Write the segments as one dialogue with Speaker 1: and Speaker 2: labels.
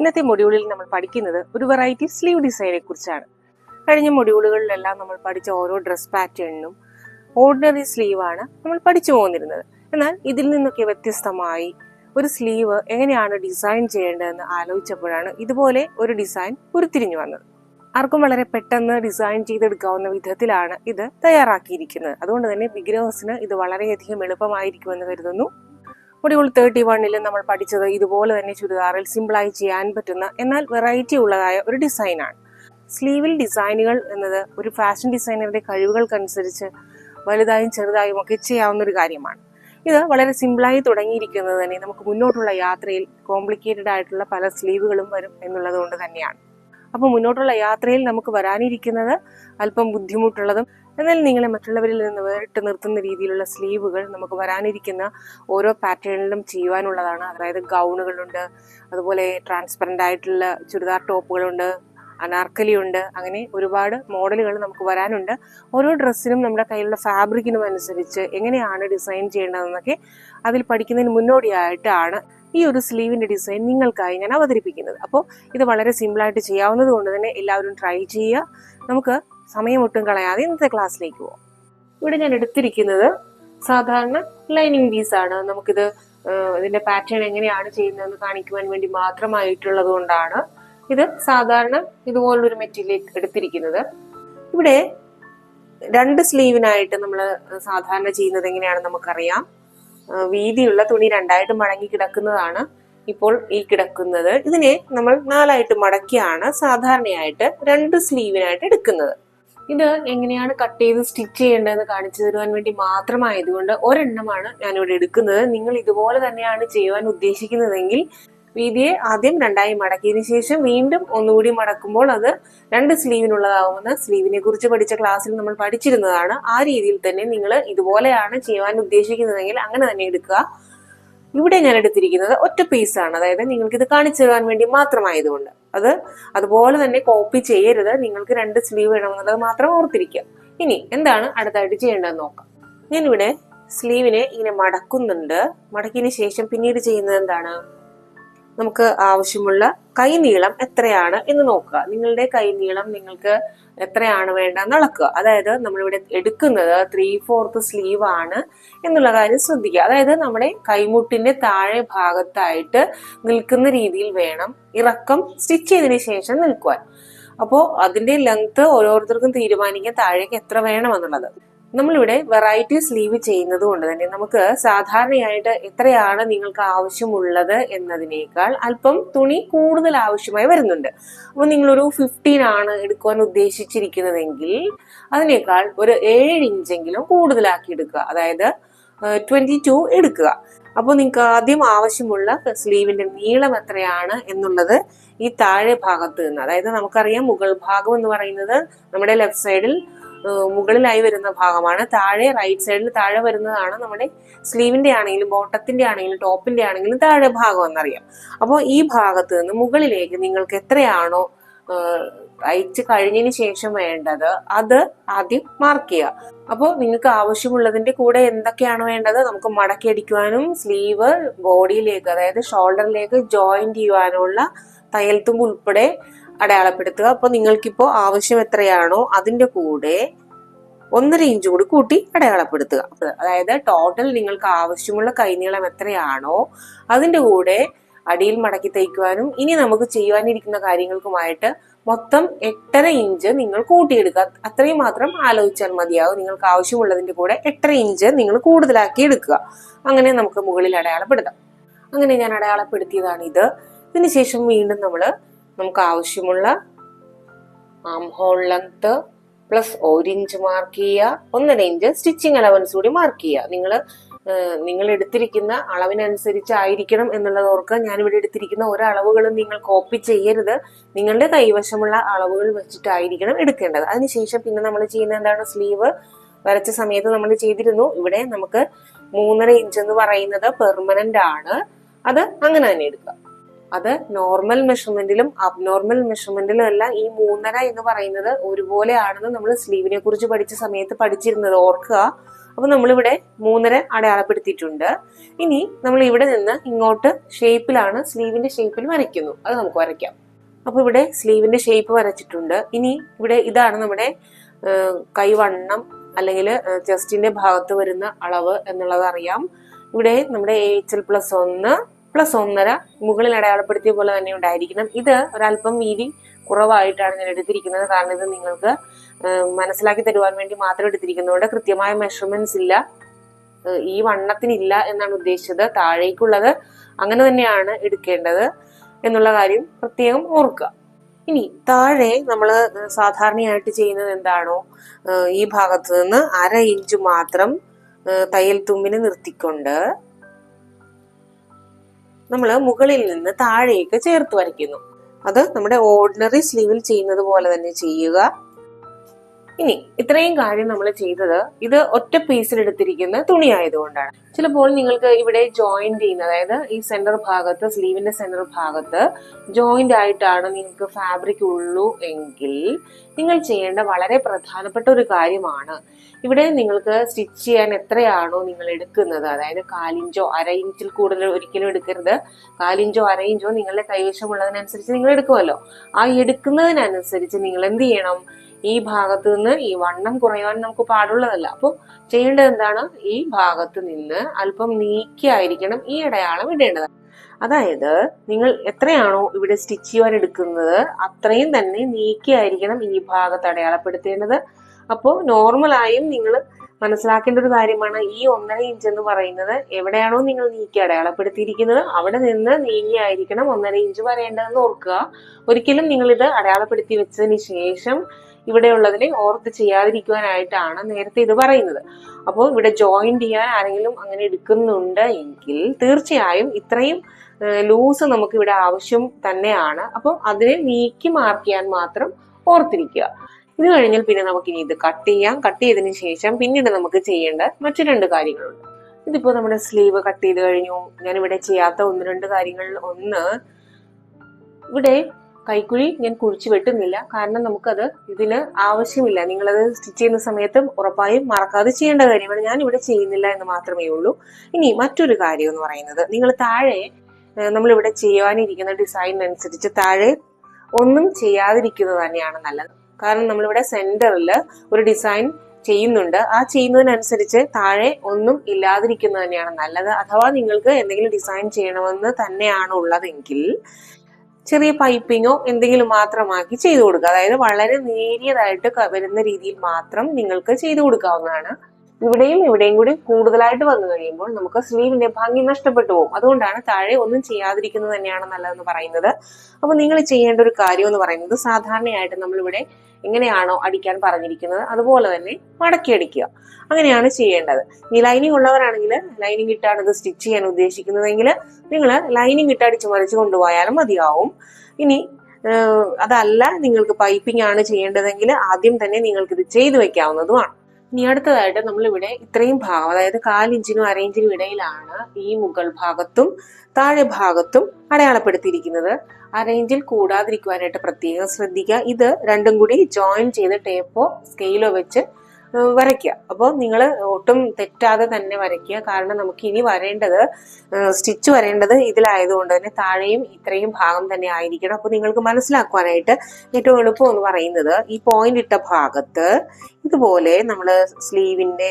Speaker 1: ഇന്നത്തെ മൊഡ്യൂളിൽ നമ്മൾ പഠിക്കുന്നത് ഒരു വെറൈറ്റി സ്ലീവ് ഡിസൈനെ കുറിച്ചാണ്. കഴിഞ്ഞ മൊഡ്യൂളുകളിലെല്ലാം നമ്മൾ പഠിച്ച ഓരോ ഡ്രസ് പാറ്റേണിനും ഓർഡിനറി സ്ലീവാണ് നമ്മൾ പഠിച്ചു പോന്നിരുന്നത്. എന്നാൽ ഇതിൽ നിന്നൊക്കെ വ്യത്യസ്തമായി ഒരു സ്ലീവ് എങ്ങനെയാണ് ഡിസൈൻ ചെയ്യേണ്ടതെന്ന് ആലോചിച്ചപ്പോഴാണ് ഇതുപോലെ ഒരു ഡിസൈൻ ഉരുത്തിരിഞ്ഞു വന്നത്. ആർക്കും വളരെ പെട്ടെന്ന് ഡിസൈൻ ചെയ്തെടുക്കാവുന്ന വിധത്തിലാണ് ഇത് തയ്യാറാക്കിയിരിക്കുന്നത്. അതുകൊണ്ട് തന്നെ ബിഗിനേഴ്സിന് ഇത് വളരെയധികം എളുപ്പമായിരിക്കുമെന്ന് കരുതുന്നു. മൊഡ്യൂൾ തേർട്ടി വണ്ണിൽ നമ്മൾ പഠിച്ചത് ഇതുപോലെ തന്നെ ചുരിദാറിൽ സിമ്പിളായി ചെയ്യാൻ പറ്റുന്ന എന്നാൽ വെറൈറ്റി ഉള്ളതായ ഒരു ഡിസൈനാണ് സ്ലീവിൽ ഡിസൈനുകൾ എന്നത് ഒരു ഫാഷൻ ഡിസൈനറുടെ കഴിവുകൾക്കനുസരിച്ച് വലുതായും ചെറുതായും ഒക്കെ ചെയ്യാവുന്ന ഒരു കാര്യമാണ്. ഇത് വളരെ സിമ്പിളായി തുടങ്ങിയിരിക്കുന്നത് തന്നെ നമുക്ക് മുന്നോട്ടുള്ള യാത്രയിൽ കോംപ്ലിക്കേറ്റഡ് ആയിട്ടുള്ള പല സ്ലീവുകളും വരും എന്നുള്ളത് കൊണ്ട് തന്നെയാണ്. അപ്പോൾ മുന്നോട്ടുള്ള യാത്രയിൽ നമുക്ക് വരാനിരിക്കുന്നത് അല്പം ബുദ്ധിമുട്ടുള്ളതും എന്നാൽ നിങ്ങളെ മറ്റുള്ളവരിൽ നിന്ന് വേറിട്ട് നിർത്തുന്ന രീതിയിലുള്ള സ്ലീവുകൾ നമുക്ക് വരാനിരിക്കുന്ന ഓരോ പാറ്റേണിലും ചെയ്യുവാനുള്ളതാണ്. അതായത് ഗൗണുകളുണ്ട് അതുപോലെ ട്രാൻസ്പെറന്റ് ആയിട്ടുള്ള ചുരിദാർ ടോപ്പുകളുണ്ട് അനാർക്കലിയുണ്ട് അങ്ങനെ ഒരുപാട് മോഡലുകൾ നമുക്ക് വരാനുണ്ട്. ഓരോ ഡ്രസ്സിനും നമ്മുടെ കയ്യിലുള്ള ഫാബ്രിക്കിനും അനുസരിച്ച് എങ്ങനെയാണ് ഡിസൈൻ ചെയ്യേണ്ടതെന്നൊക്കെ അതിൽ പഠിക്കുന്നതിന് മുന്നോടിയായിട്ടാണ് ഈ ഒരു സ്ലീവിന്റെ ഡിസൈൻ നിങ്ങൾക്കായി ഞാൻ അവതരിപ്പിക്കുന്നത്. അപ്പോൾ ഇത് വളരെ സിമ്പിളായിട്ട് ചെയ്യാവുന്നത് കൊണ്ട് തന്നെ എല്ലാവരും ട്രൈ ചെയ്യുക. നമുക്ക് സമയം ഒട്ടും കളയാതെ ഇന്നത്തെ ക്ലാസ്സിലേക്ക് പോവാം. ഇവിടെ ഞാൻ എടുത്തിരിക്കുന്നത് സാധാരണ ലൈനിങ് പീസ് ആണ്. നമുക്കിത് ഇതിന്റെ പാറ്റേൺ എങ്ങനെയാണ് ചെയ്യുന്നതെന്ന് കാണിക്കുവാൻ വേണ്ടി മാത്രമായിട്ടുള്ളത് കൊണ്ടാണ് ഇത് സാധാരണ ഇതുപോലൊരു മെറ്റീരിയൽ എടുത്തിരിക്കുന്നത്. ഇവിടെ രണ്ട് സ്ലീവിനായിട്ട് നമ്മൾ സാധാരണ ചെയ്യുന്നത് എങ്ങനെയാണെന്ന് നമുക്കറിയാം. വീതിയുള്ള തുണി രണ്ടായിട്ട് മടങ്ങി കിടക്കുന്നതാണ് ഇപ്പോൾ ഈ കിടക്കുന്നത്. ഇതിനെ നമ്മൾ നാലായിട്ട് മടക്കിയാണ് സാധാരണയായിട്ട് രണ്ട് സ്ലീവിനായിട്ട് എടുക്കുന്നത്. ഇത് എങ്ങനെയാണ് കട്ട് ചെയ്ത് സ്റ്റിച്ച് ചെയ്യേണ്ടതെന്ന് കാണിച്ചു തരുവാൻ വേണ്ടി മാത്രമായതുകൊണ്ട് ഒരെണ്ണമാണ് ഞാനിവിടെ എടുക്കുന്നത്. നിങ്ങൾ ഇതുപോലെ തന്നെയാണ് ചെയ്യുവാൻ ഉദ്ദേശിക്കുന്നതെങ്കിൽ വീതിയെ ആദ്യം രണ്ടായി മടക്കിയതിന് ശേഷം വീണ്ടും ഒന്നുകൂടി മടക്കുമ്പോൾ അത് രണ്ട് സ്ലീവിനുള്ളതാവുമെന്ന് സ്ലീവിനെ കുറിച്ച് പഠിച്ച ക്ലാസ്സിൽ നമ്മൾ പഠിച്ചിരുന്നതാണ്. ആ രീതിയിൽ തന്നെ നിങ്ങൾ ഇതുപോലെയാണ് ചെയ്യുവാൻ ഉദ്ദേശിക്കുന്നതെങ്കിൽ അങ്ങനെ തന്നെ എടുക്കുക. ഇവിടെ ഞാൻ എടുത്തിരിക്കുന്നത് ഒറ്റ പീസ് ആണ്. അതായത് നിങ്ങൾക്ക് ഇത് കാണിച്ചു തരാൻ വേണ്ടി മാത്രമായതുകൊണ്ട്. അത് അതുപോലെ തന്നെ കോപ്പി ചെയ്യരുത്. നിങ്ങൾക്ക് രണ്ട് സ്ലീവ് വേണമെന്നുള്ളത് മാത്രം ഓർത്തിരിക്കുക. ഇനി എന്താണ് അടുത്തായിട്ട് ചെയ്യേണ്ടതെന്ന് നോക്കാം. ഞാനിവിടെ സ്ലീവിനെ ഇങ്ങനെ മടക്കുന്നുണ്ട്. മടക്കിയതിന് ശേഷം പിന്നീട് ചെയ്യുന്നത് എന്താണ്? നമുക്ക് ആവശ്യമുള്ള കൈനീളം എത്രയാണ് എന്ന് നോക്കുക. നിങ്ങളുടെ കൈനീളം നിങ്ങൾക്ക് എത്രയാണ് വേണ്ടതെന്ന് അളക്കുക. അതായത് നമ്മളിവിടെ എടുക്കുന്നത് ത്രീ ഫോർത്ത് സ്ലീവ് ആണ് എന്നുള്ള കാര്യം ശ്രദ്ധിക്കുക. അതായത് നമ്മുടെ കൈമുട്ടിന്റെ താഴെ ഭാഗത്തായിട്ട് നിൽക്കുന്ന രീതിയിൽ വേണം ഇറക്കം സ്റ്റിച്ച് ചെയ്തതിന് ശേഷം നിൽക്കുവാൻ. അപ്പോൾ അതിന്റെ ലെങ്ത് ഓരോരുത്തർക്കും തീരുമാനിക്കാൻ താഴേക്ക് എത്ര വേണമെന്നുള്ളത് നമ്മളിവിടെ വെറൈറ്റീസ് ലീവ് ചെയ്യുന്നത് കൊണ്ട് തന്നെ നമുക്ക് സാധാരണയായിട്ട് എത്രയാണ് നിങ്ങൾക്ക് ആവശ്യമുള്ളത് എന്നതിനേക്കാൾ അല്പം തുണി കൂടുതൽ ആവശ്യമായി വരുന്നുണ്ട്. അപ്പോൾ നിങ്ങളൊരു ഫിഫ്റ്റീൻ ആണ് എടുക്കുവാൻ ഉദ്ദേശിച്ചിരിക്കുന്നതെങ്കിൽ അതിനേക്കാൾ ഒരു ഏഴ് ഇഞ്ചെങ്കിലും കൂടുതലാക്കി എടുക്കുക. അതായത് ട്വന്റി ടു എടുക്കുക. അപ്പോൾ നിങ്ങൾക്ക് ആദ്യം ആവശ്യമുള്ള സ്ലീവിന്റെ നീളം എത്രയാണ് എന്നുള്ളത് ഈ താഴെ ഭാഗത്ത് നിന്ന് അതായത് നമുക്കറിയാം മുകൾ ഭാഗം എന്ന് പറയുന്നത് നമ്മുടെ ലെഫ്റ്റ് സൈഡിൽ മുകളിലായി വരുന്ന ഭാഗമാണ്. താഴെ റൈറ്റ് സൈഡിൽ താഴെ വരുന്നതാണ് നമ്മുടെ സ്ലീവിന്റെ ആണെങ്കിലും ബോട്ടത്തിന്റെ ആണെങ്കിലും ടോപ്പിന്റെ ആണെങ്കിലും താഴെ ഭാഗം എന്നറിയാം. അപ്പോൾ ഈ ഭാഗത്ത് നിന്ന് മുകളിലേക്ക് നിങ്ങൾക്ക് എത്രയാണോ തയ്ച്ച് കഴിഞ്ഞതിന് ശേഷം വേണ്ടത് അത് ആദ്യം മാർക്ക് ചെയ്യുക. അപ്പോൾ നിങ്ങൾക്ക് ആവശ്യമുള്ളതിന്റെ കൂടെ എന്തൊക്കെയാണ് വേണ്ടത് നമുക്ക് മടക്കി അടിക്കുവാനും സ്ലീവ് ബോഡിയിലേക്ക് അതായത് ഷോൾഡറിലേക്ക് ജോയിന്റ് ചെയ്യുവാനുള്ള തയ്യൽത്തുമ്പ് ഉൾപ്പെടെ അടയാളപ്പെടുത്തുക. അപ്പോൾ നിങ്ങൾക്കിപ്പോൾ ആവശ്യം എത്രയാണോ അതിന്റെ കൂടെ ഒന്നര ഇഞ്ച് കൂടി കൂട്ടി അടയാളപ്പെടുത്തുക. അതായത് ടോട്ടൽ നിങ്ങൾക്ക് ആവശ്യമുള്ള കൈനീളം എത്രയാണോ അതിന്റെ കൂടെ അടിയിൽ മടക്കി തയ്ക്കുവാനും ഇനി നമുക്ക് ചെയ്യുവാനിരിക്കുന്ന കാര്യങ്ങൾക്കുമായിട്ട് മൊത്തം എട്ടര ഇഞ്ച് നിങ്ങൾ കൂട്ടിയെടുക്കുക. അത്രയും മാത്രം ആലോചിച്ചാൽ മതിയാവും. നിങ്ങൾക്ക് ആവശ്യമുള്ളതിന്റെ കൂടെ എട്ടര ഇഞ്ച് നിങ്ങൾ കൂടുതലാക്കി എടുക്കുക. അങ്ങനെ നമുക്ക് മുകളിൽ അടയാളപ്പെടുത്താം. അങ്ങനെ ഞാൻ അടയാളപ്പെടുത്തിയതാണ് ഇത് ഇതിനുശേഷം വീണ്ടും നമ്മൾ നമുക്ക് ആവശ്യമുള്ള ആം ഹോൾ ലെങ്ത് പ്ലസ് ഒരു ഇഞ്ച് മാർക്ക് ചെയ്യുക ഒന്നര ഇഞ്ച് സ്റ്റിച്ചിങ് അലവൻസ് കൂടി മാർക്ക് ചെയ്യുക. നിങ്ങൾ നിങ്ങൾ എടുത്തിരിക്കുന്ന അളവിനനുസരിച്ചായിരിക്കണം എന്നുള്ളത് ഓർക്കുക. ഞാനിവിടെ എടുത്തിരിക്കുന്ന ഓരോ അളവുകളും നിങ്ങൾ കോപ്പി ചെയ്യരുത്. നിങ്ങളുടെ കൈവശമുള്ള അളവുകൾ വെച്ചിട്ടായിരിക്കണം എടുക്കേണ്ടത്. അതിനുശേഷം പിന്നെ നമ്മൾ ചെയ്യുന്ന എന്താണ്? സ്ലീവ് വരച്ച സമയത്ത് നമ്മൾ ചെയ്തിരുന്നു. ഇവിടെ നമുക്ക് മൂന്നര ഇഞ്ച് എന്ന് പറയുന്നത് പെർമനന്റ് ആണ്. അത് അങ്ങനെ തന്നെ എടുക്കുക. അത് നോർമൽ മെഷർമെന്റിലും അബ്നോർമൽ മെഷർമെന്റിലും എല്ലാം ഈ മൂന്നര എന്ന് പറയുന്നത് ഒരുപോലെ ആണെന്ന് നമ്മൾ സ്ലീവിനെ കുറിച്ച് പഠിച്ച സമയത്ത് പഠിച്ചിരുന്നത് ഓർക്കുക. അപ്പൊ നമ്മളിവിടെ മൂന്നര അടയാളപ്പെടുത്തിയിട്ടുണ്ട്. ഇനി നമ്മൾ ഇവിടെ നിന്ന് ഇങ്ങോട്ട് ഷേപ്പിലാണ് സ്ലീവിന്റെ ഷേപ്പിൽ വരയ്ക്കുന്നു. അത് നമുക്ക് വരയ്ക്കാം. അപ്പൊ ഇവിടെ സ്ലീവിന്റെ ഷേപ്പ് വരച്ചിട്ടുണ്ട്. ഇനി ഇവിടെ ഇതാണ് നമ്മുടെ കൈവണ്ണം അല്ലെങ്കിൽ ചെസ്റ്റിന്റെ ഭാഗത്ത് വരുന്ന അളവ് എന്നുള്ളത് അറിയാം. ഇവിടെ നമ്മുടെ എച്ച് എൽ പ്ലസ് ഒന്ന് പ്ലസ് ഒന്നര മുകളിൽ അടയാളപ്പെടുത്തിയ പോലെ തന്നെ ഉണ്ടായിരിക്കണം. ഇത് ഒരല്പം വീതി കുറവായിട്ടാണ് ഞാൻ എടുത്തിരിക്കുന്നത്. കാരണം ഇത് നിങ്ങൾക്ക് മനസ്സിലാക്കി തരുവാൻ വേണ്ടി മാത്രം എടുത്തിരിക്കുന്നതുകൊണ്ട് കൃത്യമായ മെഷർമെന്റ്സ് ഇല്ല. ഈ വണ്ണത്തിനില്ല എന്നാണ് ഉദ്ദേശിച്ചത്. താഴേക്കുള്ളത് അങ്ങനെ തന്നെയാണ് എടുക്കേണ്ടത് എന്നുള്ള കാര്യം പ്രത്യേകം ഓർക്കുക. ഇനി താഴെ നമ്മൾ സാധാരണയായിട്ട് ചെയ്യുന്നത് എന്താണോ ഈ ഭാഗത്ത് നിന്ന് അര ഇഞ്ച് മാത്രം തയ്യൽ തുമ്പിന് നിർത്തിക്കൊണ്ട് നമ്മൾ മുകളിൽ നിന്ന് താഴേക്ക് ചേർത്ത് വരയ്ക്കുന്നു. അത് നമ്മുടെ ഓർഡിനറി സ്ലീവിൽ ചെയ്യുന്നത് പോലെ തന്നെ ചെയ്യുക. ഇനി ഇത്രയും കാര്യം നമ്മൾ ചെയ്തത് ഇത് ഒറ്റ പീസിൽ എടുത്തിരിക്കുന്ന തുണി ആയതുകൊണ്ടാണ് ചിലപ്പോൾ നിങ്ങൾക്ക് ഇവിടെ ജോയിന്റ് ചെയ്യുന്ന അതായത് ഈ സെന്റർ ഭാഗത്ത് സ്ലീവിന്റെ സെന്റർ ഭാഗത്ത് ജോയിന്റ് ആയിട്ടാണ് നിങ്ങൾക്ക് ഫാബ്രിക് ഉള്ളൂ എങ്കിൽ നിങ്ങൾ ചെയ്യേണ്ട വളരെ പ്രധാനപ്പെട്ട ഒരു കാര്യമാണ്. ഇവിടെ നിങ്ങൾക്ക് സ്റ്റിച്ച് ചെയ്യാൻ എത്രയാണോ നിങ്ങൾ എടുക്കുന്നത് അതായത് കാലിഞ്ചോ അര ഇഞ്ചിൽ കൂടുതൽ ഒരിക്കലും എടുക്കരുത്. കാലിഞ്ചോ അര ഇഞ്ചോ നിങ്ങളുടെ കൈവശമുള്ളതിനനുസരിച്ച് നിങ്ങൾ എടുക്കുമല്ലോ. ആ എടുക്കുന്നതിനനുസരിച്ച് നിങ്ങൾ എന്ത് ചെയ്യണം? ഈ ഭാഗത്ത് നിന്ന് ഈ വണ്ണം കുറയാൻ നമുക്ക് പാടുള്ളതല്ല. അപ്പോൾ ചെയ്യേണ്ടത് എന്താണ്? ഈ ഭാഗത്ത് നിന്ന് അല്പം നീക്കിയായിരിക്കണം ഈ അടയാളം ഇടേണ്ടത്. അതായത് നിങ്ങൾ എത്രയാണോ ഇവിടെ സ്റ്റിച്ച് ചെയ്യുവാൻ എടുക്കുന്നത് അത്രയും തന്നെ നീക്കിയായിരിക്കണം ഈ ഭാഗത്ത് അടയാളപ്പെടുത്തേണ്ടത്. അപ്പോൾ നോർമലായും നിങ്ങൾ മനസ്സിലാക്കേണ്ട ഒരു കാര്യമാണ് ഈ ഒന്നര ഇഞ്ച് എന്ന് പറയുന്നത് എവിടെയാണോ നിങ്ങൾ നീക്കി അടയാളപ്പെടുത്തിയിരിക്കുന്നത് അവിടെ നിന്ന് നീങ്ങിയായിരിക്കണം ഒന്നര ഇഞ്ച് വരേണ്ടതെന്ന് ഓർക്കുക. ഒരിക്കലും നിങ്ങൾ ഇത് അടയാളപ്പെടുത്തി വെച്ചതിന് ശേഷം ഇവിടെയുള്ളതിനെ ഓർത്ത് ചെയ്യാതിരിക്കുവാനായിട്ടാണ് നേരത്തെ ഇത് പറയുന്നത്. അപ്പോൾ ഇവിടെ ജോയിൻ ചെയ്യാൻ ആരെങ്കിലും അങ്ങനെ എടുക്കുന്നുണ്ട് എങ്കിൽ തീർച്ചയായും ഇത്രയും ലൂസ് നമുക്ക് ഇവിടെ ആവശ്യം തന്നെയാണ്. അപ്പോൾ അതിനെ നീക്കി മാർക്ക് ചെയ്യാൻ മാത്രം ഓർത്തിരിക്കുക. ഇത് കഴിഞ്ഞാൽ പിന്നെ നമുക്ക് ഇനി ഇത് കട്ട് ചെയ്യാം. കട്ട് ചെയ്തതിന് ശേഷം പിന്നീട് നമുക്ക് ചെയ്യേണ്ട മറ്റു രണ്ട് കാര്യങ്ങളുണ്ട്. ഇതിപ്പോ നമ്മുടെ സ്ലീവ് കട്ട് ചെയ്ത് കഴിഞ്ഞു. ഞാൻ ഇവിടെ ചെയ്യാത്ത ഒന്ന് രണ്ട് കാര്യങ്ങളിൽ ഒന്ന്. ഇവിടെ കൈക്കുഴി ഞാൻ കുഴിച്ചു വെട്ടുന്നില്ല. കാരണം നമുക്കത് ഇതിന് ആവശ്യമില്ല. നിങ്ങളത് സ്റ്റിച്ച് ചെയ്യുന്ന സമയത്തും ഉറപ്പായും മറക്കാതെ ചെയ്യേണ്ട കാര്യമാണ്. ഞാൻ ഇവിടെ ചെയ്യുന്നില്ല എന്ന് മാത്രമേ ഉള്ളൂ. ഇനി മറ്റൊരു കാര്യം എന്ന് പറയുന്നത്. നിങ്ങൾ താഴെ നമ്മളിവിടെ ചെയ്യാനിരിക്കുന്ന ഡിസൈൻ അനുസരിച്ച് താഴെ ഒന്നും ചെയ്യാതിരിക്കുന്നത് തന്നെയാണ് നല്ലത്. കാരണം നമ്മളിവിടെ സെന്ററിൽ ഒരു ഡിസൈൻ ചെയ്യുന്നുണ്ട്. ആ ചെയ്യുന്നതിനനുസരിച്ച് താഴെ ഒന്നും ഇല്ലാതിരിക്കുന്നത് തന്നെയാണ് നല്ലത്. അഥവാ നിങ്ങൾക്ക് എന്തെങ്കിലും ഡിസൈൻ ചെയ്യണമെന്ന് തന്നെയാണ് ഉള്ളതെങ്കിൽ ചെറിയ പൈപ്പിങ്ങോ എന്തെങ്കിലും മാത്രമാക്കി ചെയ്തു കൊടുക്കുക. അതായത് വളരെ നേരിയതായിട്ട് വരുന്ന രീതിയിൽ മാത്രം നിങ്ങൾക്ക് ചെയ്തു കൊടുക്കാവുന്നതാണ്. ഇവിടെയും ഇവിടെയും കൂടി കൂടുതലായിട്ട് വന്നു കഴിയുമ്പോൾ നമുക്ക് സ്ലീവിന്റെ ഭംഗി നഷ്ടപ്പെട്ടു പോകും. അതുകൊണ്ടാണ് താഴെ ഒന്നും ചെയ്യാതിരിക്കുന്നത് തന്നെയാണ് നല്ലതെന്ന് പറയുന്നത്. അപ്പൊ നിങ്ങൾ ചെയ്യേണ്ട ഒരു കാര്യം എന്ന് പറയുന്നത് സാധാരണയായിട്ട് നമ്മളിവിടെ എങ്ങനെയാണോ അടിക്കാൻ പറഞ്ഞിരിക്കുന്നത് അതുപോലെ തന്നെ മടക്കി അടിക്കുക. അങ്ങനെയാണ് ചെയ്യേണ്ടത്. ഈ ലൈനിങ് ഉള്ളവരാണെങ്കിൽ ലൈനിങ് ഇട്ടാണ് ഇത് സ്റ്റിച്ച് ചെയ്യാൻ ഉദ്ദേശിക്കുന്നതെങ്കിൽ നിങ്ങൾ ലൈനിങ് ഇട്ട് അടിച്ച് മറിച്ച് കൊണ്ടുപോയാലും മതിയാവും. ഇനി അതല്ല നിങ്ങൾക്ക് പൈപ്പിംഗ് ആണ് ചെയ്യേണ്ടതെങ്കിൽ ആദ്യം തന്നെ നിങ്ങൾക്കിത് ചെയ്തു വെക്കാവുന്നതുമാണ്. ഇനി അടുത്തതായിട്ട് നമ്മളിവിടെ ഇത്രയും ഭാഗം അതായത് കാലിഞ്ചിനും അരയിഞ്ചിനും ഇടയിലാണ് ഈ മുകൾ ഭാഗത്തും താഴെ ഭാഗത്തും അടയാളപ്പെടുത്തിയിരിക്കുന്നത്. അരയിഞ്ചിൽ കൂടാതിരിക്കുവാനായിട്ട് പ്രത്യേകം ശ്രദ്ധിക്കുക. ഇത് രണ്ടും കൂടി ജോയിൻ ചെയ്ത് ടേപ്പോ സ്കെയിലോ വെച്ച് വരയ്ക്കുക. അപ്പോൾ നിങ്ങൾ ഒട്ടും തെറ്റാതെ തന്നെ വരയ്ക്കുക. കാരണം നമുക്ക് ഇനി വരേണ്ടത് സ്റ്റിച്ച് വരേണ്ടത് ഇതിലായതുകൊണ്ട് തന്നെ താഴെയും ഇത്രയും ഭാഗം തന്നെ ആയിരിക്കണം. അപ്പോൾ നിങ്ങൾക്ക് മനസ്സിലാക്കുവാനായിട്ട് ഏറ്റവും എളുപ്പം എന്ന് പറയുന്നത്. ഈ പോയിന്റ് ഇട്ട ഭാഗത്ത് ഇതുപോലെ നമ്മൾ സ്ലീവിന്റെ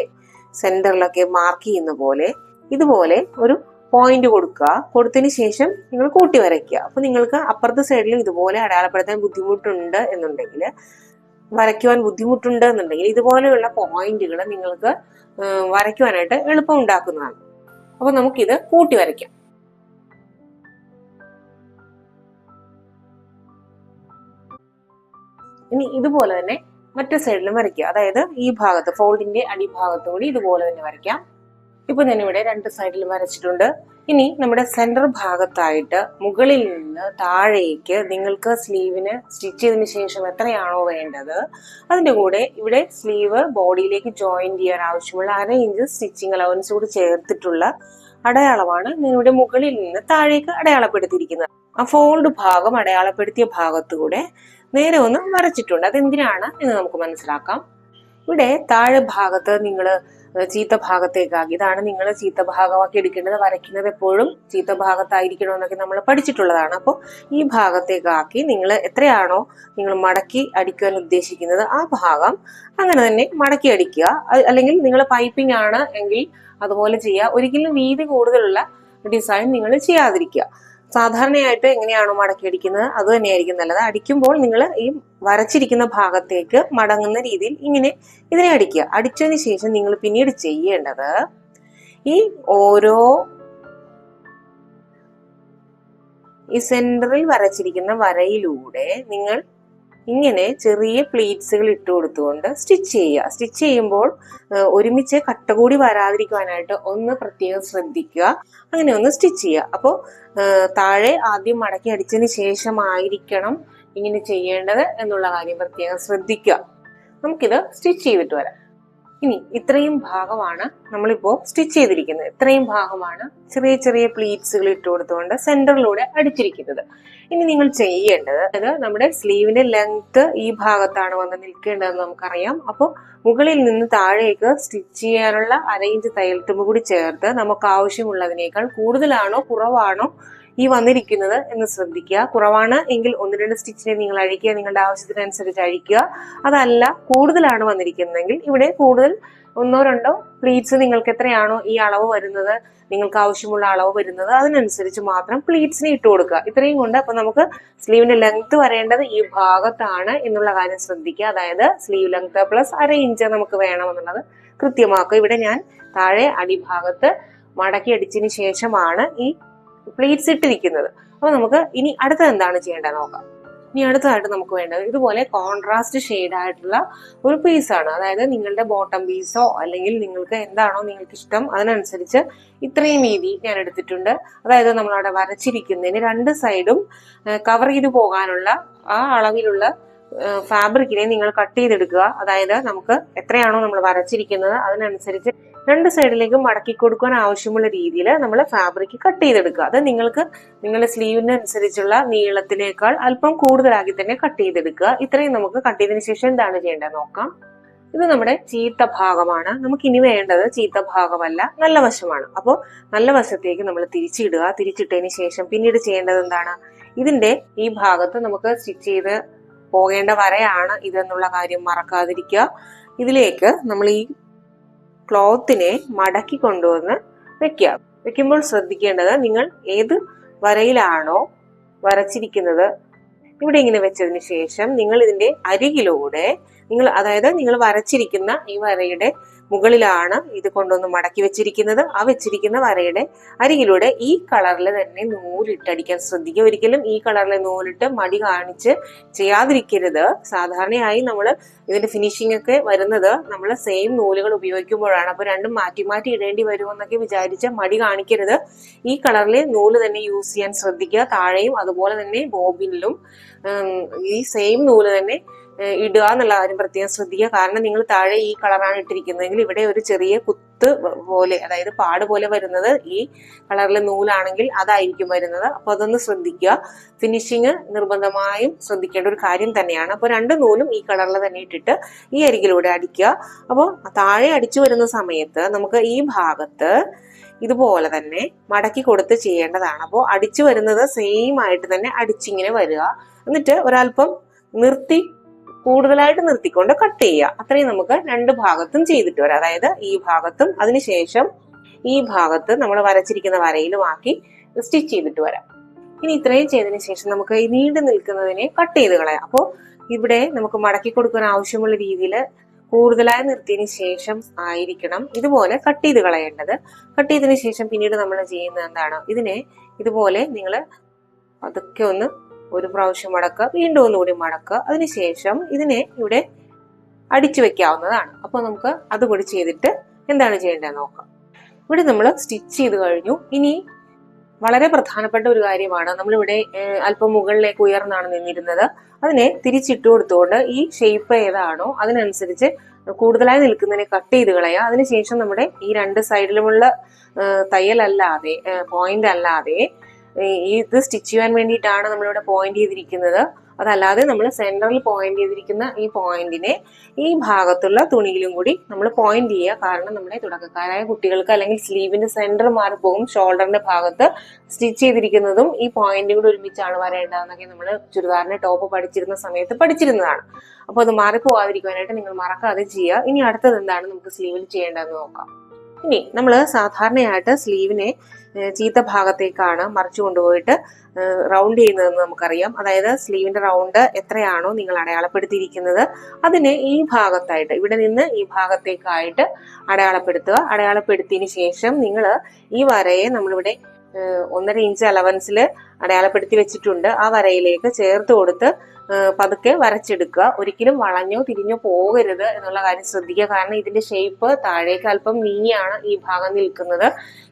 Speaker 1: സെന്ററിലൊക്കെ മാർക്ക് ചെയ്യുന്ന പോലെ ഇതുപോലെ ഒരു പോയിന്റ് കൊടുക്കുക. കൊടുത്തതിന് ശേഷം നിങ്ങൾ കൂട്ടി വരയ്ക്കുക. അപ്പോൾ നിങ്ങൾക്ക് അപ്പുറത്തെ സൈഡിലും ഇതുപോലെ അടയാളപ്പെടുത്താൻ ബുദ്ധിമുട്ടുണ്ട് എന്നുണ്ടെങ്കിൽ വരയ്ക്കുവാൻ ബുദ്ധിമുട്ടുണ്ട് എന്നുണ്ടെങ്കിൽ ഇതുപോലെയുള്ള പോയിന്റുകൾ നിങ്ങൾക്ക് വരയ്ക്കുവാനായിട്ട് എളുപ്പം ഉണ്ടാക്കുന്നതാണ്. അപ്പൊ നമുക്കിത് കൂട്ടി വരയ്ക്കാം. ഇനി ഇതുപോലെ തന്നെ മറ്റേ സൈഡിലും വരയ്ക്കുക. അതായത് ഈ ഭാഗത്ത് ഫോൾഡിന്റെ അടിഭാഗത്തും കൂടി ഇതുപോലെ തന്നെ വരയ്ക്കാം. ഇപ്പൊ ഞാൻ ഇവിടെ രണ്ട് സൈഡിലും വരച്ചിട്ടുണ്ട്. ഇനി നമ്മുടെ സെന്റർ ഭാഗത്തായിട്ട് മുകളിൽ നിന്ന് താഴേക്ക് നിങ്ങൾക്ക് സ്ലീവിന് സ്റ്റിച്ച് ചെയ്തതിന് ശേഷം എത്രയാണോ വേണ്ടത് അതിന്റെ കൂടെ ഇവിടെ സ്ലീവ് ബോഡിയിലേക്ക് ജോയിൻ ചെയ്യാൻ ആവശ്യമുള്ള അര ഇഞ്ച് സ്റ്റിച്ചിങ് അലവൻസ് കൂടി ചേർത്തിട്ടുള്ള അടയാളമാണ് ഇവിടെ മുകളിൽ നിന്ന് താഴേക്ക് അടയാളപ്പെടുത്തിയിരിക്കുന്നത്. ആ ഫോൾഡ് ഭാഗം അടയാളപ്പെടുത്തിയ ഭാഗത്തുകൂടെ നേരെ ഒന്ന് വരച്ചിട്ടുണ്ട്. അതെന്തിനാണ് എന്ന് നമുക്ക് മനസ്സിലാക്കാം. ഇവിടെ താഴെ ഭാഗത്ത് നിങ്ങൾ ചീത്ത ഭാഗത്തേക്കാക്കി. ഇതാണ് നിങ്ങൾ ചീത്ത ഭാഗമാക്കി എടുക്കേണ്ടത്. വരയ്ക്കുന്നത് എപ്പോഴും ചീത്ത ഭാഗത്തായിരിക്കണമെന്നൊക്കെ നമ്മൾ പഠിച്ചിട്ടുള്ളതാണ്. അപ്പോൾ ഈ ഭാഗത്തേക്കാക്കി നിങ്ങൾ എത്രയാണോ നിങ്ങൾ മടക്കി അടിക്കാൻ ഉദ്ദേശിക്കുന്നത് ആ ഭാഗം അങ്ങനെ തന്നെ മടക്കി അടിക്കുക. അല്ലെങ്കിൽ നിങ്ങൾ പൈപ്പിംഗ് ആണ് എങ്കിൽ അതുപോലെ ചെയ്യുക. ഒരിക്കലും വീതി കൂടുതലുള്ള ഡിസൈൻ നിങ്ങൾ ചെയ്യാതിരിക്കുക. സാധാരണയായിട്ട് എങ്ങനെയാണോ മടക്കി അടിക്കുന്നത് അത് തന്നെയായിരിക്കും നല്ലത്. അടിക്കുമ്പോൾ നിങ്ങൾ ഈ വരച്ചിരിക്കുന്ന ഭാഗത്തേക്ക് മടങ്ങുന്ന രീതിയിൽ ഇങ്ങനെ ഇതിനെ അടിക്കുക. അടിച്ചതിന് ശേഷം നിങ്ങൾ പിന്നീട് ചെയ്യേണ്ടത് ഈ ഓരോ ഈ സെന്ററിൽ വരച്ചിരിക്കുന്ന വരയിലൂടെ നിങ്ങൾ ഇങ്ങനെ ചെറിയ പ്ലീറ്റ്സുകൾ ഇട്ട് കൊടുത്തുകൊണ്ട് സ്റ്റിച്ച് ചെയ്യുക. സ്റ്റിച്ച് ചെയ്യുമ്പോൾ ഒരുമിച്ച് കട്ട കൂടി വരാതിരിക്കുവാനായിട്ട് ഒന്ന് പ്രത്യേകം ശ്രദ്ധിക്കുക. അങ്ങനെ ഒന്ന് സ്റ്റിച്ച് ചെയ്യുക. അപ്പോൾ താഴെ ആദ്യം മടക്കി അടിച്ചതിന് ശേഷമായിരിക്കണം ഇങ്ങനെ ചെയ്യേണ്ടത് എന്നുള്ള കാര്യം പ്രത്യേകം ശ്രദ്ധിക്കുക. നമുക്കിത് സ്റ്റിച്ച് ചെയ്തിട്ട് വരാം. ഇനി ഇത്രയും ഭാഗമാണ് നമ്മളിപ്പോ സ്റ്റിച്ച് ചെയ്തിരിക്കുന്നത്. ഇത്രയും ഭാഗമാണ് ചെറിയ ചെറിയ പ്ലീറ്റ്സുകൾ ഇട്ട് കൊടുത്തുകൊണ്ട് സെന്ററിലൂടെ അടിച്ചിരിക്കുന്നത്. ഇനി നിങ്ങൾ ചെയ്യേണ്ടത് അത് നമ്മുടെ സ്ലീവിന്റെ ലെങ്ത് ഈ ഭാഗത്താണ് വന്ന് നിൽക്കേണ്ടതെന്ന് നമുക്കറിയാം. അപ്പോൾ മുകളിൽ നിന്ന് താഴേക്ക് സ്റ്റിച്ച് ചെയ്യാനുള്ള അരയിഞ്ച് തയ്യൽ തുമ്പ് കൂടി ചേർത്ത് നമുക്ക് ആവശ്യമുള്ളതിനേക്കാൾ കൂടുതലാണോ കുറവാണോ ഈ വന്നിരിക്കുന്നത് എന്ന് ശ്രദ്ധിക്കുക. കുറവാണ് എങ്കിൽ ഒന്ന് രണ്ട് സ്റ്റിച്ചിനെ നിങ്ങൾ അഴിക്കുക നിങ്ങളുടെ ആവശ്യത്തിനനുസരിച്ച് അഴിക്കുക. അതല്ല കൂടുതലാണ് വന്നിരിക്കുന്നതെങ്കിൽ ഇവിടെ കൂടുതൽ ഒന്നോ രണ്ടോ പ്ലീറ്റ്സ് നിങ്ങൾക്ക് എത്രയാണോ ഈ അളവ് വരുന്നത് നിങ്ങൾക്ക് ആവശ്യമുള്ള അളവ് വരുന്നത് അതിനനുസരിച്ച് മാത്രം പ്ലീറ്റ്സിന് ഇട്ട് കൊടുക്കുക. ഇത്രയും കൊണ്ട് അപ്പൊ നമുക്ക് സ്ലീവിന്റെ ലെങ്ത് വരേണ്ടത് ഈ ഭാഗത്താണ് എന്നുള്ള കാര്യം ശ്രദ്ധിക്കുക. അതായത് സ്ലീവ് ലെങ്ത് പ്ലസ് അര ഇഞ്ച് നമുക്ക് വേണമെന്നുള്ളത് കൃത്യമാക്കുക. ഇവിടെ ഞാൻ താഴെ അടിഭാഗത്ത് മടക്കി അടിച്ചതിന് ശേഷമാണ് ഈ പ്ലീറ്റ്സ് ഇട്ടിരിക്കുന്നത്. അപ്പൊ നമുക്ക് ഇനി അടുത്തത് എന്താണ് ചെയ്യേണ്ടത് നോക്കാം. ഇനി അടുത്തതായിട്ട് നമുക്ക് വേണ്ടത് ഇതുപോലെ കോൺട്രാസ്റ്റ് ഷെയ്ഡ് ആയിട്ടുള്ള ഒരു പീസാണ് അതായത് നിങ്ങളുടെ ബോട്ടം പീസോ അല്ലെങ്കിൽ നിങ്ങൾക്ക് എന്താണോ നിങ്ങൾക്ക് ഇഷ്ടം അതിനനുസരിച്ച് ഇത്രയും വീതി ഞാൻ എടുത്തിട്ടുണ്ട്. അതായത് നമ്മളവിടെ വരച്ചിരിക്കുന്നതിന് രണ്ട് സൈഡും കവർ ചെയ്ത് പോകാനുള്ള ആ അളവിലുള്ള ഫാബ്രിക്കിനെ നിങ്ങൾ കട്ട് ചെയ്തെടുക്കുക. അതായത് നമുക്ക് എത്രയാണോ നമ്മൾ വരച്ചിരിക്കുന്നത് അതിനനുസരിച്ച് രണ്ട് സൈഡിലേക്കും മടക്കി കൊടുക്കാൻ ആവശ്യമുള്ള രീതിയിൽ നമ്മൾ ഫാബ്രിക് കട്ട് ചെയ്തെടുക്കുക. അത് നിങ്ങൾക്ക് നിങ്ങളുടെ സ്ലീവിന് അനുസരിച്ചുള്ള നീളത്തിനേക്കാൾ അല്പം കൂടുതലാക്കി തന്നെ കട്ട് ചെയ്തെടുക്കുക. ഇത്രയും നമുക്ക് കട്ട് ചെയ്തതിനു ശേഷം എന്താണ് ചെയ്യേണ്ടത് നോക്കാം. ഇത് നമ്മുടെ ചീത്ത ഭാഗമാണ്. നമുക്ക് ഇനി വേണ്ടത് ചീത്ത ഭാഗമല്ല നല്ല വശമാണ്. അപ്പോൾ നല്ല വശത്തേക്ക് നമ്മൾ തിരിച്ചിടുക. തിരിച്ചിട്ടതിന് ശേഷം പിന്നീട് ചെയ്യേണ്ടത് എന്താണ്? ഇതിന്റെ ഈ ഭാഗത്ത് നമുക്ക് സ്റ്റിച്ച് ചെയ്ത് പോകേണ്ട വരയാണ് ഇതെന്നുള്ള കാര്യം മറക്കാതിരിക്കുക. ഇതിലേക്ക് നമ്മൾ ഈ ക്ലോത്തിനെ മടക്കി കൊണ്ടുവന്ന് വെക്കുക. വെക്കുമ്പോൾ ശ്രദ്ധിക്കേണ്ടത് നിങ്ങൾ ഏത് വരയിലാണോ വരച്ചിരിക്കുന്നത്. ഇവിടെ ഇങ്ങനെ വെച്ചതിന് ശേഷം നിങ്ങൾ ഇതിന്റെ അരികിലൂടെ നിങ്ങൾ അതായത് നിങ്ങൾ വരച്ചിരിക്കുന്ന ഈ വരയുടെ മുകളിലാണ് ഇത് കൊണ്ടൊന്ന് മടക്കി വെച്ചിരിക്കുന്നത്. ആ വെച്ചിരിക്കുന്ന വരയുടെ അരികിലൂടെ ഈ കളറിൽ തന്നെ നൂലിട്ടടിക്കാൻ ശ്രദ്ധിക്കുക. ഒരിക്കലും ഈ കളറിൽ നൂലിട്ട് മടി കാണിച്ച് ചെയ്യാതിരിക്കരുത്. സാധാരണയായി നമ്മൾ ഇതിന്റെ ഫിനിഷിംഗ് ഒക്കെ വരുന്നത് നമ്മൾ സെയിം നൂലുകൾ ഉപയോഗിക്കുമ്പോഴാണ്. അപ്പോൾ രണ്ടും മാറ്റി മാറ്റി ഇടേണ്ടി വരുമെന്നൊക്കെ വിചാരിച്ച് മടി കാണിക്കരുത്. ഈ കളറിൽ നൂൽ തന്നെ യൂസ് ചെയ്യാൻ ശ്രദ്ധിക്കുക. താഴെയും അതുപോലെ തന്നെ ബോബിനിലും ഈ സെയിം നൂൽ തന്നെ ഇടുക എന്നുള്ള കാര്യം പ്രത്യേകം ശ്രദ്ധിക്കുക. കാരണം നിങ്ങൾ താഴെ ഈ കളറാണ് ഇട്ടിരിക്കുന്നതെങ്കിൽ ഇവിടെ ഒരു ചെറിയ കുത്ത് പോലെ അതായത് പാട് പോലെ വരുന്നത് ഈ കളറിലെ നൂലാണെങ്കിൽ അതായിരിക്കും വരുന്നത്. അപ്പോൾ അതൊന്ന് ശ്രദ്ധിക്കുക. ഫിനിഷിങ് നിർബന്ധമായും ശ്രദ്ധിക്കേണ്ട ഒരു കാര്യം തന്നെയാണ്. അപ്പോൾ രണ്ട് നൂലും ഈ കളറിൽ തന്നെ ഇട്ടിട്ട് ഈ അരികിലൂടെ അടിക്കുക. അപ്പോൾ താഴെ അടിച്ചു വരുന്ന സമയത്ത് നമുക്ക് ഈ ഭാഗത്ത് ഇതുപോലെ തന്നെ മടക്കി കൊടുത്ത് ചെയ്യേണ്ടതാണ്. അപ്പോൾ അടിച്ചു വരുന്നത് സെയിം ആയിട്ട് തന്നെ അടിച്ചിങ്ങനെ വരിക. എന്നിട്ട് ഒരല്പം നിർത്തി കൂടുതലായിട്ട് നിർത്തിക്കൊണ്ട് കട്ട് ചെയ്യുക. അത്രയും നമുക്ക് രണ്ട് ഭാഗത്തും ചെയ്തിട്ട് വരാം. അതായത് ഈ ഭാഗത്തും അതിനുശേഷം ഈ ഭാഗത്ത് നമ്മൾ വരച്ചിരിക്കുന്ന വരയിലുമാക്കി സ്റ്റിച്ച് ചെയ്തിട്ട് വരാം. ഇനി ഇത്രയും ചെയ്തതിന് ശേഷം നമുക്ക് ഈ നീണ്ടു നിൽക്കുന്നതിനെ കട്ട് ചെയ്ത് കളയാം. അപ്പോൾ ഇവിടെ നമുക്ക് മടക്കി കൊടുക്കാൻ ആവശ്യമുള്ള രീതിയിൽ കൂടുതലായി നിർത്തിയതിന് ശേഷം ആയിരിക്കണം ഇതുപോലെ കട്ട് ചെയ്ത് കളയേണ്ടത്. കട്ട് ചെയ്തതിന് ശേഷം പിന്നീട് നമ്മൾ ചെയ്യുന്നത് എന്താണ്? ഇതിനെ ഇതുപോലെ നിങ്ങൾ അതൊക്കെ ഒന്ന് ഒരു പ്രാവശ്യം മടക്കുക വീണ്ടും ഒന്നുകൂടി മടക്കുക. അതിനുശേഷം ഇതിനെ ഇവിടെ അടിച്ചു വെക്കാവുന്നതാണ്. അപ്പോൾ നമുക്ക് അതുകൂടി ചെയ്തിട്ട് എന്താണ് ചെയ്യേണ്ടത് നോക്കാം. ഇവിടെ നമ്മൾ സ്റ്റിച്ച് ചെയ്ത് കഴിഞ്ഞു. ഇനി വളരെ പ്രധാനപ്പെട്ട ഒരു കാര്യമാണ്. നമ്മളിവിടെ അല്പം മുകളിലേക്ക് ഉയർന്നാണ് നിന്നിരുന്നത്. അതിനെ തിരിച്ചിട്ട് കൊടുത്തുകൊണ്ട് ഈ ഷേപ്പ് ഏതാണോ അതിനനുസരിച്ച് കൂടുതലായി നിൽക്കുന്നതിനെ കട്ട് ചെയ്ത് കളയുക. അതിനുശേഷം നമ്മുടെ ഈ രണ്ട് സൈഡിലുമുള്ള തയ്യലല്ലാതെ പോയിന്റ് അല്ലാതെ ഇത് സ്റ്റിച്ച് ചെയ്യാൻ വേണ്ടിയിട്ടാണ് നമ്മളിവിടെ പോയിന്റ് ചെയ്തിരിക്കുന്നത്. അതല്ലാതെ നമ്മൾ സെന്ററിൽ പോയിന്റ് ചെയ്തിരിക്കുന്ന ഈ പോയിന്റിനെ ഈ ഭാഗത്തുള്ള തുണിയിലും കൂടി നമ്മൾ പോയിന്റ് ചെയ്യുക. കാരണം നമ്മുടെ തുടക്കക്കാരായ കുട്ടികൾക്ക് അല്ലെങ്കിൽ സ്ലീവിന്റെ സെന്റർ പോകും ഷോൾഡറിന്റെ ഭാഗത്ത് സ്റ്റിച്ച് ചെയ്തിരിക്കുന്നതും ഈ പോയിന്റും കൂടി ഒരുമിച്ചാണ് വരേണ്ടതെന്നൊക്കെ നമ്മൾ ചുരിദാറിന്റെ ടോപ്പ് പഠിച്ചിരുന്ന സമയത്ത് പഠിച്ചിരുന്നതാണ്. അപ്പോൾ അത് മാറിപ്പോവാതിരിക്കാനായിട്ട് നിങ്ങൾ മറക്കാതെ ചെയ്യുക. ഇനി അടുത്തത് എന്താണ് നമുക്ക് സ്ലീവിൽ ചെയ്യേണ്ടതെന്ന് നോക്കാം. ഇനി നമ്മൾ സാധാരണയായിട്ട് സ്ലീവിനെ ചീത്ത ഭാഗത്തേക്കാണ് മറിച്ചു കൊണ്ടുപോയിട്ട് റൗണ്ട് ചെയ്യുന്നതെന്ന് നമുക്കറിയാം. അതായത് സ്ലീവിന്റെ റൗണ്ട് എത്രയാണോ നിങ്ങൾ അടയാളപ്പെടുത്തിയിരിക്കുന്നത്. അതിനെ ഈ ഭാഗത്തായിട്ട് ഇവിടെ നിന്ന് ഈ ഭാഗത്തേക്കായിട്ട് അടയാളപ്പെടുത്തുക. അടയാളപ്പെടുത്തിയതിന് ശേഷം നിങ്ങൾ ഈ വരയെ നമ്മളിവിടെ ഒന്നര ഇഞ്ച് അലവൻസിൽ അടയാളപ്പെടുത്തി വെച്ചിട്ടുണ്ട്. ആ വരയിലേക്ക് ചേർത്ത് കൊടുത്ത് പതുക്കെ വരച്ചെടുക്കുക. ഒരിക്കലും വളഞ്ഞോ തിരിഞ്ഞോ പോകരുത് എന്നുള്ള കാര്യം ശ്രദ്ധിക്കുക. കാരണം ഇതിന്റെ ഷേപ്പ് താഴേക്ക് അല്പം നീങ്ങിയാണ് ഈ ഭാഗം നിൽക്കുന്നത്.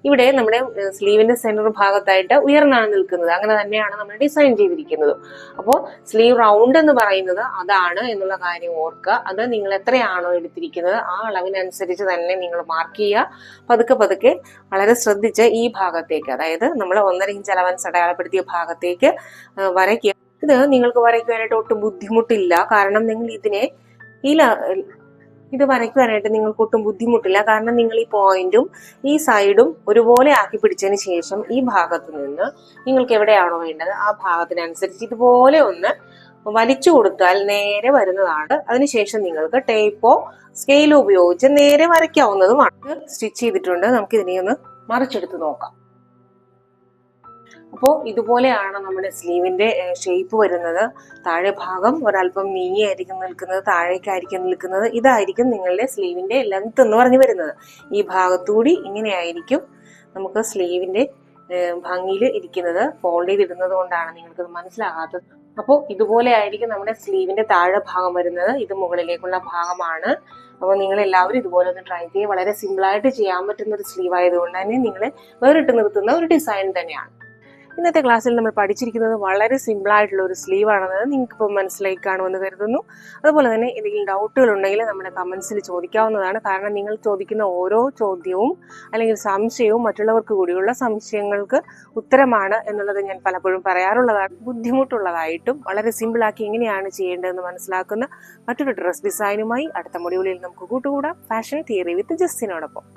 Speaker 1: ഇവിടെ നമ്മുടെ സ്ലീവിന്റെ സെന്റർ ഭാഗത്തായിട്ട് ഉയർന്നാണ് നിൽക്കുന്നത്. അങ്ങനെ തന്നെയാണ് നമ്മൾ ഡിസൈൻ ചെയ്തിരിക്കുന്നത്. അപ്പോൾ സ്ലീവ് റൗണ്ട് എന്ന് പറയുന്നത് അതാണ് എന്നുള്ള കാര്യം ഓർക്കുക. അത് നിങ്ങൾ എത്രയാണോ എടുത്തിരിക്കുന്നത് ആ അളവിനനുസരിച്ച് തന്നെ നിങ്ങൾ മാർക്ക് ചെയ്യുക. പതുക്കെ പതുക്കെ വളരെ ശ്രദ്ധിച്ച് ഈ ഭാഗത്തേക്ക് അതായത് നമ്മൾ ഒന്നര ഇഞ്ച് അലവൻസ് അടയാളപ്പെടുത്തിയ ഭാഗത്തേക്ക് വരയ്ക്കുക. ഇത് നിങ്ങൾക്ക് വരയ്ക്കുവാനായിട്ട് ഒട്ടും ബുദ്ധിമുട്ടില്ല. കാരണം നിങ്ങൾ ഇതിനെ ഈ ഇത് വരയ്ക്കുവാനായിട്ട് നിങ്ങൾക്ക് ഒട്ടും ബുദ്ധിമുട്ടില്ല. കാരണം നിങ്ങൾ ഈ പോയിന്റും ഈ സൈഡും ഒരുപോലെ ആക്കി പിടിച്ചതിന് ശേഷം ഈ ഭാഗത്ത് നിന്ന് നിങ്ങൾക്ക് എവിടെയാണോ വേണ്ടത് ആ ഭാഗത്തിനനുസരിച്ച് ഇതുപോലെ ഒന്ന് വലിച്ചു കൊടുത്താൽ നേരെ വരുന്നതാണ്. അതിനുശേഷം നിങ്ങൾക്ക് ടേപ്പോ സ്കെയിലോ ഉപയോഗിച്ച് നേരെ വരയ്ക്കാവുന്നതുമാണ്. സ്റ്റിച്ച് ചെയ്തിട്ടുണ്ട്. നമുക്ക് ഇതിനെ ഒന്ന് മറിച്ചെടുത്ത് നോക്കാം. അപ്പോൾ ഇതുപോലെയാണ് നമ്മുടെ സ്ലീവിന്റെ ഷേപ്പ് വരുന്നത്. താഴെ ഭാഗം ഒരല്പം നീങ്ങിയായിരിക്കും നിൽക്കുന്നത് താഴേക്കായിരിക്കും നിൽക്കുന്നത്. ഇതായിരിക്കും നിങ്ങളുടെ സ്ലീവിന്റെ ലെങ്ത് എന്ന് പറഞ്ഞു വരുന്നത്. ഈ ഭാഗത്തുകൂടി ഇങ്ങനെയായിരിക്കും നമുക്ക് സ്ലീവിന്റെ ഭംഗിയിൽ ഇരിക്കുന്നത് ഫോൾഡ് ചെയ്തിടുന്നത് കൊണ്ടാണ് നിങ്ങൾക്ക് മനസ്സിലാകാത്തത്. അപ്പോൾ ഇതുപോലെ ആയിരിക്കും നമ്മുടെ സ്ലീവിന്റെ താഴെ ഭാഗം വരുന്നത്. ഇത് മുകളിലേക്കുള്ള ഭാഗമാണ്. അപ്പോൾ നിങ്ങൾ എല്ലാവരും ഇതുപോലെ ഒന്ന് ട്രൈ ചെയ്യുക വളരെ സിമ്പിളായിട്ട് ചെയ്യാൻ പറ്റുന്ന ഒരു സ്ലീവ് ആയതുകൊണ്ട് തന്നെ നിങ്ങളെ വേറിട്ട് നിർത്തുന്ന ഒരു ഡിസൈൻ തന്നെയാണ്. ഇന്നത്തെ ക്ലാസ്സിൽ നമ്മൾ പഠിച്ചിരിക്കുന്നത് വളരെ സിമ്പിളായിട്ടുള്ള ഒരു സ്ലീവ് നിങ്ങൾക്ക് ഇപ്പോൾ മനസ്സിലായി കാണുമെന്ന് കരുതുന്നു. അതുപോലെ തന്നെ എന്തെങ്കിലും ഡൗട്ടുകൾ ഉണ്ടെങ്കിൽ നമ്മുടെ കമൻസിൽ ചോദിക്കാവുന്നതാണ്. കാരണം നിങ്ങൾ ചോദിക്കുന്ന ഓരോ ചോദ്യവും അല്ലെങ്കിൽ സംശയവും മറ്റുള്ളവർക്ക് കൂടിയുള്ള സംശയങ്ങൾക്ക് ഉത്തരമാണ് എന്നുള്ളത് ഞാൻ പലപ്പോഴും പറയാറുള്ളതാണ്. ബുദ്ധിമുട്ടുള്ളതായിട്ടും വളരെ സിമ്പിളാക്കി എങ്ങനെയാണ് ചെയ്യേണ്ടതെന്ന് മനസ്സിലാക്കുന്ന മറ്റൊരു ഡ്രസ് ഡിസൈനുമായി അടുത്ത മൊഡ്യൂളിൽ നമുക്ക് കൂട്ടുകൂടാം. ഫാഷൻ തിയറി വിത്ത് ജസ്റ്റിനോടൊപ്പം